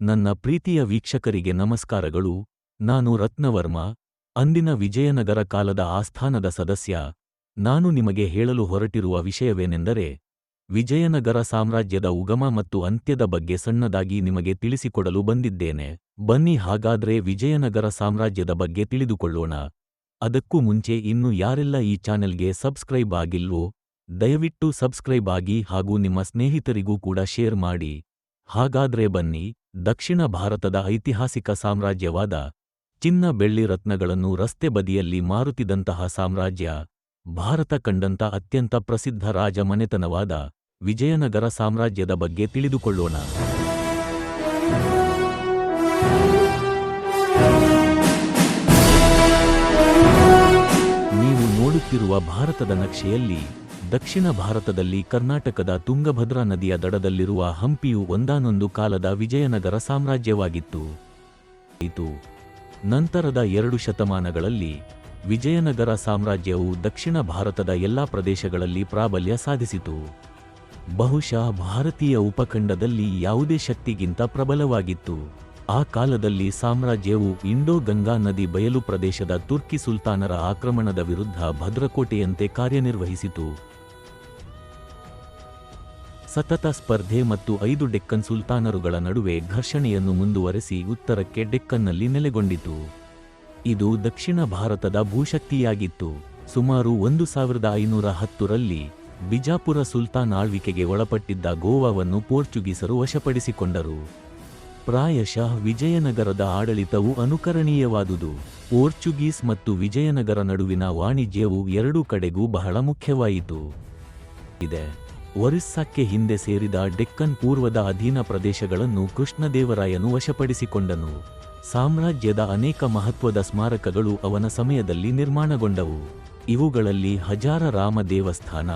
ನನ್ನ ಪ್ರೀತಿಯ ವೀಕ್ಷಕರಿಗೆ ನಮಸ್ಕಾರಗಳು. ನಾನು ರತ್ನವರ್ಮ, ಅಂದಿನ ವಿಜಯನಗರ ಕಾಲದ ಆಸ್ಥಾನದ ಸದಸ್ಯ. ನಾನು ನಿಮಗೆ ಹೇಳಲು ಹೊರಟಿರುವ ವಿಷಯವೇನೆಂದರೆ, ವಿಜಯನಗರ ಸಾಮ್ರಾಜ್ಯದ ಉಗಮ ಮತ್ತು ಅಂತ್ಯದ ಬಗ್ಗೆ ಸಣ್ಣದಾಗಿ ನಿಮಗೆ ತಿಳಿಸಿಕೊಡಲು ಬಂದಿದ್ದೇನೆ. ಬನ್ನಿ ಹಾಗಾದ್ರೆ ವಿಜಯನಗರ ಸಾಮ್ರಾಜ್ಯದ ಬಗ್ಗೆ ತಿಳಿದುಕೊಳ್ಳೋಣ. ಅದಕ್ಕೂ ಮುಂಚೆ ಇನ್ನು ಯಾರೆಲ್ಲ ಈ ಚಾನೆಲ್ಗೆ ಸಬ್ಸ್ಕ್ರೈಬ್ ಆಗಿಲ್ವೋ, ದಯವಿಟ್ಟು ಸಬ್ಸ್ಕ್ರೈಬ್ ಆಗಿ ಹಾಗೂ ನಿಮ್ಮ ಸ್ನೇಹಿತರಿಗೂ ಕೂಡ ಶೇರ್ ಮಾಡಿ. ಹಾಗಾದ್ರೆ ಬನ್ನಿ ದಕ್ಷಿಣ ಭಾರತದ ಐತಿಹಾಸಿಕ ಸಾಮ್ರಾಜ್ಯವಾದ ಚಿನ್ನ ಬೆಳ್ಳಿ ರತ್ನಗಳನ್ನು ರಸ್ತೆ ಬದಿಯಲ್ಲಿ ಮಾರುತ್ತಿದ್ದಂತಹ ಸಾಮ್ರಾಜ್ಯ ಭಾರತ ಕಂಡಂತ ಅತ್ಯಂತ ಪ್ರಸಿದ್ಧ ರಾಜಮನೆತನವಾದ ವಿಜಯನಗರ ಸಾಮ್ರಾಜ್ಯದ ಬಗ್ಗೆ ತಿಳಿದುಕೊಳ್ಳೋಣ. ನೀವು ನೋಡುತ್ತಿರುವ ಭಾರತದ ನಕ್ಷೆಯಲ್ಲಿ ದಕ್ಷಿಣ ಭಾರತದಲ್ಲಿ ಕರ್ನಾಟಕದ ತುಂಗಭದ್ರಾ ನದಿಯ ದಡದಲ್ಲಿರುವ ಹಂಪಿಯು ಒಂದಾನೊಂದು ಕಾಲದ ವಿಜಯನಗರ ಸಾಮ್ರಾಜ್ಯವಾಗಿತ್ತು. ಇದು ನಂತರದ ಎರಡು ಶತಮಾನಗಳಲ್ಲಿ ವಿಜಯನಗರ ಸಾಮ್ರಾಜ್ಯವು ದಕ್ಷಿಣ ಭಾರತದ ಎಲ್ಲ ಪ್ರದೇಶಗಳಲ್ಲಿ ಪ್ರಾಬಲ್ಯ ಸಾಧಿಸಿತು. ಬಹುಶಃ ಭಾರತೀಯ ಉಪಖಂಡದಲ್ಲಿ ಯಾವುದೇ ಶಕ್ತಿಗಿಂತ ಪ್ರಬಲವಾಗಿತ್ತು. ಆ ಕಾಲದಲ್ಲಿ ಸಾಮ್ರಾಜ್ಯವು ಇಂಡೋ ಗಂಗಾ ನದಿ ಬಯಲು ಪ್ರದೇಶದ ತುರ್ಕಿ ಸುಲ್ತಾನರ ಆಕ್ರಮಣದ ವಿರುದ್ಧ ಭದ್ರಕೋಟೆಯಂತೆ ಕಾರ್ಯನಿರ್ವಹಿಸಿತು. ಸತತ ಸ್ಪರ್ಧೆ ಮತ್ತು ಐದು ಡೆಕ್ಕನ್ ಸುಲ್ತಾನರುಗಳ ನಡುವೆ ಘರ್ಷಣೆಯನ್ನು ಮುಂದುವರೆಸಿ ಉತ್ತರಕ್ಕೆ ಡೆಕ್ಕನ್ನಲ್ಲಿ ನೆಲೆಗೊಂಡಿತು. ಇದು ದಕ್ಷಿಣ ಭಾರತದ ಭೂಶಕ್ತಿಯಾಗಿತ್ತು. ಸುಮಾರು ಒಂದು ಸಾವಿರದ ಐನೂರ ಹತ್ತರಲ್ಲಿ ಬಿಜಾಪುರ ಸುಲ್ತಾನ್ ಆಳ್ವಿಕೆಗೆ ಒಳಪಟ್ಟಿದ್ದ ಗೋವಾವನ್ನು ಪೋರ್ಚುಗೀಸರು ವಶಪಡಿಸಿಕೊಂಡರು. ಪ್ರಾಯಶಃ ವಿಜಯನಗರದ ಆಡಳಿತವು ಅನುಕರಣೀಯವಾದುದು. ಪೋರ್ಚುಗೀಸ್ ಮತ್ತು ವಿಜಯನಗರ ನಡುವಿನ ವಾಣಿಜ್ಯವು ಎರಡೂ ಕಡೆಗೂ ಬಹಳ ಮುಖ್ಯವಾಯಿತು. ಇದೆ. ಒರಿಸ್ಸಾಕ್ಕೆ ಹಿಂದೆ ಸೇರಿದ ಡೆಕ್ಕನ್ ಪೂರ್ವದ ಅಧೀನ ಪ್ರದೇಶಗಳನ್ನು ಕೃಷ್ಣದೇವರಾಯನು ವಶಪಡಿಸಿಕೊಂಡನು. ಸಾಮ್ರಾಜ್ಯದ ಅನೇಕ ಮಹತ್ವದ ಸ್ಮಾರಕಗಳು ಅವನ ಸಮಯದಲ್ಲಿ ನಿರ್ಮಾಣಗೊಂಡವು. ಇವುಗಳಲ್ಲಿ ಹಜಾರ ರಾಮ ದೇವಸ್ಥಾನ,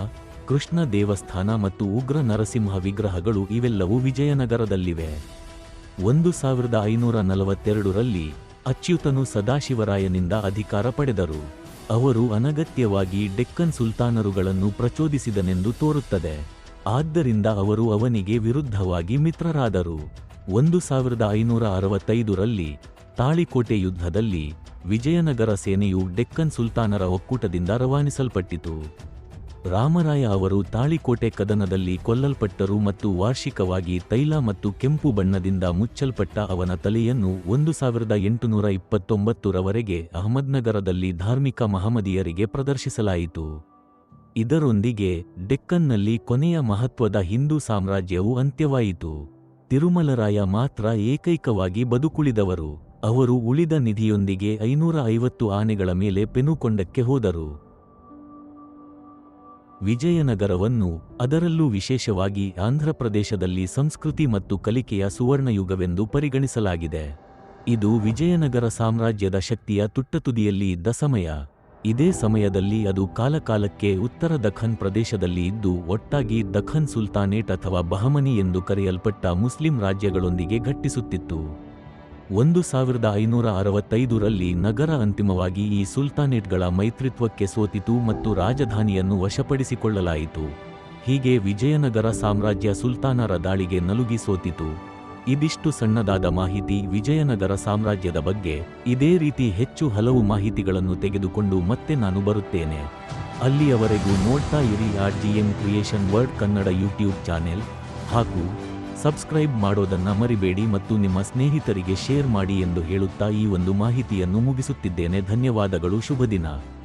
ಕೃಷ್ಣ ದೇವಸ್ಥಾನ ಮತ್ತು ಉಗ್ರ ನರಸಿಂಹ ವಿಗ್ರಹಗಳು ಇವೆಲ್ಲವೂ ವಿಜಯನಗರದಲ್ಲಿವೆ. ಒಂದು ಸಾವಿರದ ಐನೂರ ನಲವತ್ತೆರಡರಲ್ಲಿ ಅಚ್ಯುತನು ಸದಾಶಿವರಾಯನಿಂದ ಅಧಿಕಾರ ಪಡೆದರು. ಅವರು ಅನಗತ್ಯವಾಗಿ ಡೆಕ್ಕನ್ ಸುಲ್ತಾನರುಗಳನ್ನು ಪ್ರಚೋದಿಸಿದನೆಂದು ತೋರುತ್ತದೆ. ಆದ್ದರಿಂದ ಅವರು ಅವನಿಗೆ ವಿರುದ್ಧವಾಗಿ ಮಿತ್ರರಾದರು. ಒಂದು ಸಾವಿರದ ಐನೂರ ಅರವತ್ತೈದರಲ್ಲಿ ತಾಳಿಕೋಟೆ ಯುದ್ಧದಲ್ಲಿ ವಿಜಯನಗರ ಸೇನೆಯು ಡೆಕ್ಕನ್ ಸುಲ್ತಾನರ ಒಕ್ಕೂಟದಿಂದ ರವಾನಿಸಲ್ಪಟ್ಟಿತು. ರಾಮರಾಯ ಅವರು ತಾಳಿಕೋಟೆ ಕದನದಲ್ಲಿ ಕೊಲ್ಲಲ್ಪಟ್ಟರು ಮತ್ತು ವಾರ್ಷಿಕವಾಗಿ ತೈಲ ಮತ್ತು ಕೆಂಪು ಬಣ್ಣದಿಂದ ಮುಚ್ಚಲ್ಪಟ್ಟ ಅವನ ತಲೆಯನ್ನು ಒಂದು ಸಾವಿರದ ಎಂಟುನೂರ ಇಪ್ಪತ್ತೊಂಬತ್ತರವರೆಗೆ ಅಹಮದ್ನಗರದಲ್ಲಿ ಧಾರ್ಮಿಕ ಮಹಮದಿಯರಿಗೆ ಪ್ರದರ್ಶಿಸಲಾಯಿತು. ಇದರೊಂದಿಗೆ ಡೆಕ್ಕನ್ನಲ್ಲಿ ಕೊನೆಯ ಮಹತ್ವದ ಹಿಂದೂ ಸಾಮ್ರಾಜ್ಯವು ಅಂತ್ಯವಾಯಿತು. ತಿರುಮಲರಾಯ ಮಾತ್ರ ಏಕೈಕವಾಗಿ ಬದುಕುಳಿದವರು. ಅವರು ಉಳಿದ ನಿಧಿಯೊಂದಿಗೆ ಐನೂರ ಐವತ್ತು ಆನೆಗಳ ಮೇಲೆ ಪೆನುಕೊಂಡಕ್ಕೆ ಹೋದರು. ವಿಜಯನಗರವನ್ನು ಅದರಲ್ಲೂ ವಿಶೇಷವಾಗಿ ಆಂಧ್ರಪ್ರದೇಶದಲ್ಲಿ ಸಂಸ್ಕೃತಿ ಮತ್ತು ಕಲಿಕೆಯ ಸುವರ್ಣಯುಗವೆಂದು ಪರಿಗಣಿಸಲಾಗಿದೆ. ಇದು ವಿಜಯನಗರ ಸಾಮ್ರಾಜ್ಯದ ಶಕ್ತಿಯ ತುಟ್ಟತುದಿಯಲ್ಲಿ ಇದ್ದ ಸಮಯ. ಇದೇ ಸಮಯದಲ್ಲಿ ಅದು ಕಾಲಕಾಲಕ್ಕೆ ಉತ್ತರ ದಖನ್ ಪ್ರದೇಶದಲ್ಲಿ ಇದ್ದು, ಒಟ್ಟಾಗಿ ದಖನ್ ಸುಲ್ತಾನೇಟ್ ಅಥವಾ ಬಹಮನಿ ಎಂದು ಕರೆಯಲ್ಪಟ್ಟ ಮುಸ್ಲಿಂ ರಾಜ್ಯಗಳೊಂದಿಗೆ ಘಟ್ಟಿಸುತ್ತಿತ್ತು. ಒಂದು ಸಾವಿರದ ಐನೂರ ಅರವತ್ತೈದರಲ್ಲಿ ನಗರ ಅಂತಿಮವಾಗಿ ಈ ಸುಲ್ತಾನೇಟ್ಗಳ ಮೈತ್ರಿತ್ವಕ್ಕೆ ಸೋತಿತು ಮತ್ತು ರಾಜಧಾನಿಯನ್ನು ವಶಪಡಿಸಿಕೊಳ್ಳಲಾಯಿತು. ಹೀಗೆ ವಿಜಯನಗರ ಸಾಮ್ರಾಜ್ಯ ಸುಲ್ತಾನರ ದಾಳಿಗೆ ನಲುಗಿ ಸೋತಿತು. ಇದಿಷ್ಟು ಸಣ್ಣದಾದ ಮಾಹಿತಿ ವಿಜಯನಗರ ಸಾಮ್ರಾಜ್ಯದ ಬಗ್ಗೆ. ಇದೇ ರೀತಿ ಹೆಚ್ಚು ಹಲವು ಮಾಹಿತಿಗಳನ್ನು ತೆಗೆದುಕೊಂಡು ಮತ್ತೆ ನಾನು ಬರುತ್ತೇನೆ. ಅಲ್ಲಿಯವರೆಗೂ ನೋಡ್ತಾ ಇರಿ R G M creation word Kannada YouTube channel. ಹಾಗೂ ಸಬ್ಸ್ಕ್ರೈಬ್ ಮಾಡೋದನ್ನ ಮರಿಬೇಡಿ ಮತ್ತು ನಿಮ್ಮ ಸ್ನೇಹಿತರಿಗೆ ಶೇರ್ ಮಾಡಿ ಎಂದು ಹೇಳುತ್ತಾ ಈ ಒಂದು ಮಾಹಿತಿಯನ್ನು ಮುಗಿಸುತ್ತಿದ್ದೇನೆ. ಧನ್ಯವಾದಗಳು ಶುಭ ದಿನ